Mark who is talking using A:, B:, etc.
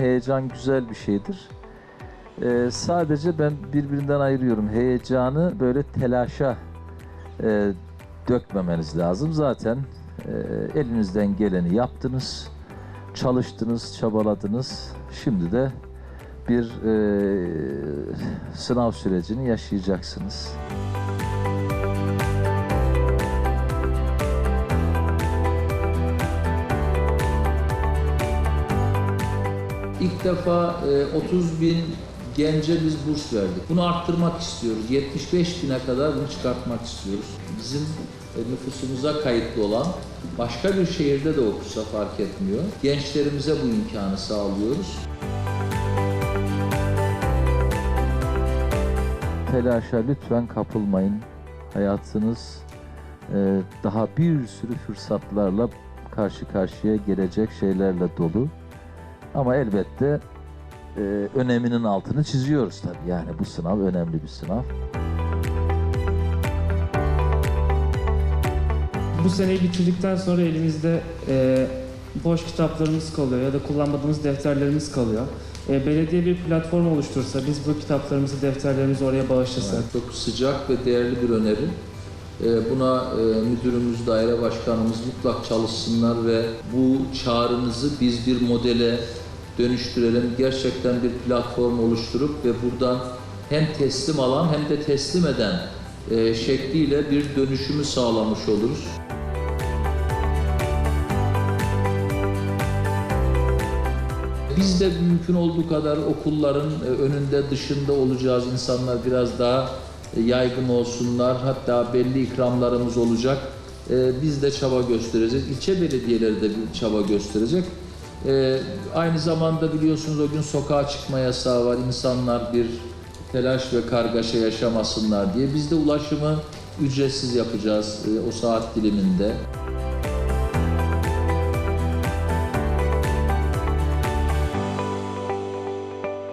A: Heyecan güzel bir şeydir. Ee, sadece ben birbirinden ayırıyorum. Heyecanı böyle telaşa e, dökmemeniz lazım. Zaten e, elinizden geleni yaptınız, çalıştınız, çabaladınız. Şimdi de bir e, sınav sürecini yaşayacaksınız. İlk defa e, 30 bin gence biz burs verdik. Bunu arttırmak istiyoruz. 75 bine kadar bunu çıkartmak istiyoruz. Bizim e, nüfusumuza kayıtlı olan başka bir şehirde de okusa fark etmiyor. Gençlerimize bu imkanı sağlıyoruz. Telaşa lütfen kapılmayın. Hayatınız e, daha bir sürü fırsatlarla karşı karşıya gelecek şeylerle dolu. Ama elbette e, öneminin altını çiziyoruz tabii. Yani bu sınav önemli bir sınav.
B: Bu seneyi bitirdikten sonra elimizde e, boş kitaplarımız kalıyor ya da kullanmadığımız defterlerimiz kalıyor. E, belediye bir platform oluştursa, biz bu kitaplarımızı, defterlerimizi oraya bağışlasak.
A: Çok sıcak ve değerli bir öneri. E, Buna e, müdürümüz, daire başkanımız mutlak çalışsınlar ve bu çağrınızı biz bir modele dönüştürelim. Gerçekten bir platform oluşturup ve buradan hem teslim alan hem de teslim eden e, şekliyle bir dönüşümü sağlamış oluruz. Biz de mümkün olduğu kadar okulların e, önünde dışında olacağız. İnsanlar biraz daha yaygın olsunlar. Hatta belli ikramlarımız olacak. E, Biz de çaba göstereceğiz. İlçe belediyeleri de bir çaba gösterecek. E, Aynı zamanda biliyorsunuz o gün sokağa çıkma yasağı var. İnsanlar bir telaş ve kargaşa yaşamasınlar diye. Biz de ulaşımı ücretsiz yapacağız e, o saat diliminde.